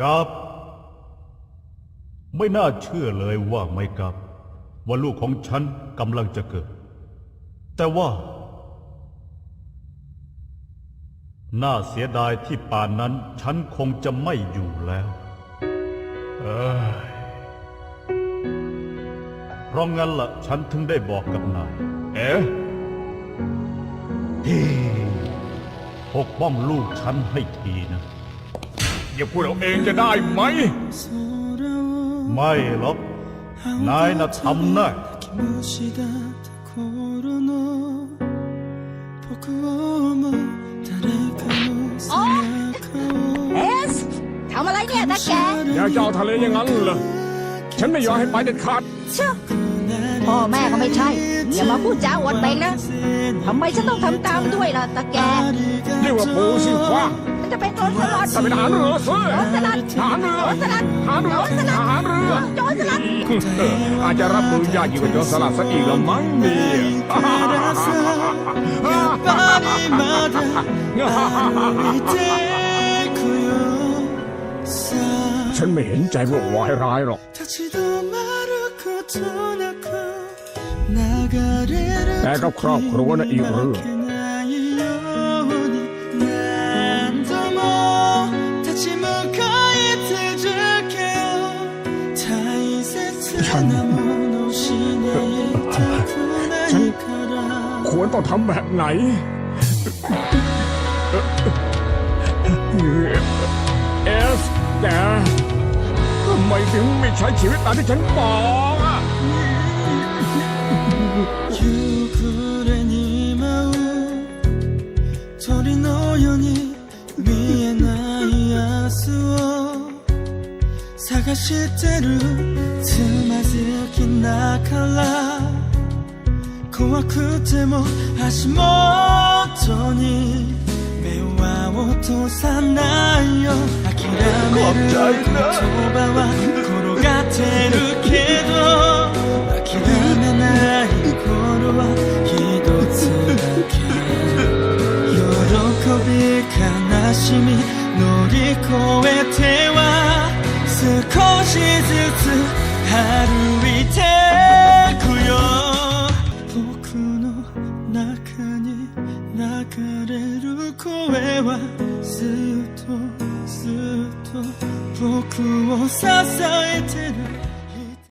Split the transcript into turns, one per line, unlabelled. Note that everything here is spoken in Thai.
กับ ไม่น่าเชื่อเลยว่าไม่กับ ว่าลูกของฉันกำลังจะเกิด แต่ว่า น่าเสียดายที่ป่านนั้นฉันคงจะไม่อยู่แล้วเอยเพราะงั้นละ่ะฉันถึงได้บอกกับนาย
เอ๊ะ
ที่ปกป้องลูกฉันให้ทีนะ
อย่าพูดเอาเองจะได้ไหม
ไม่หรอกนายน่ะทำได้
เอสทำอะไรเนี่ยตาแก
อยากจะเอาทะเลอย่างนั้นเหรอฉันไม่ยอมให้ไปเด็ดขาด
พ่อแม่ก็ไม่ใช่ อย่ามาพูดจาอวดเปงนะทำไมฉันต้องทำตามด้วยล่ะตะแก
นี่ว่าปูสิฟ้า
มันจะเป็นโจรสลัด
จะเป็นทหารเรือสิ
โจรสลัด
ทหารเรือ
โจรสลัด
ทหารเรือ
โจรสลัด
ทหารเรือ
โจรสลัด
อาจจะรับมือยากอยู่กับโจรสลัดซะอีกละมั้งเนี่ยฉันไม่เห็นใจพวกวายร้ายหรอก แต่ก็ครอบครัวนะอีกเรื่อง
ฉันฉัน
ควรต้องทำแบบไหนเอสแต่ทำไมถึงไม่ใช้ชีวิตตามที่ฉันบอก
고연히 위에 나이아스워 사가실대로 스마즈킨 나칼라. 고와 그때모 뭐 하시 뭐 못하니. 매워도 사나요. 아키라메를 고토바와 고로가 테루 悲しみ乗り越えては少しずつ歩いてくよ。僕の中に流れる声はずっとずっと僕を支えてる。